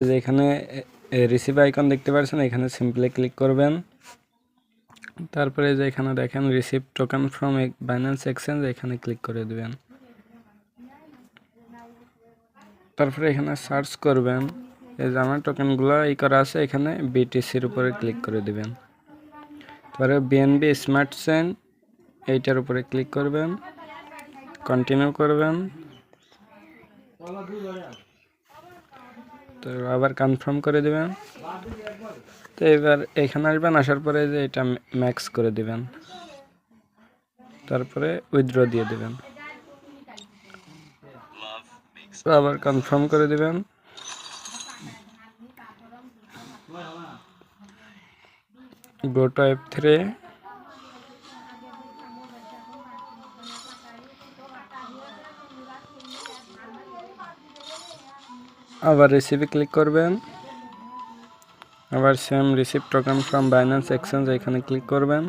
যে এখানে receive icon দেখতে পাচ্ছেন এখানে সিম্পলি ক্লিক করবেন। তারপরে যে এখানে দেখেন receive token from Binance exchange এখানে ক্লিক করে দিবেন। তারপরে এখানে সার্চ করবেন। এই যে আমার টোকেনগুলো এই করা আছে, এখানে বিটিসির উপরে ক্লিক করে দিবেন। তারপরে বিএনবি স্মার্ট চেন এইটার উপরে ক্লিক করবেন। কন্টিনিউ করবেন। তো আবার কনফার্ম করে দিবেন। তো এবার এখানে আসবেন, আসার পরে যে এটা ম্যাক্স করে দিবেন। তারপরে উইথড্র দিয়ে দিবেন। আবার কনফার্ম করে দিবেন। গো টু থ্রি আবার রিসিপে ক্লিক করবেন আবার same receive token from Binance exchange এখানে ক্লিক করবেন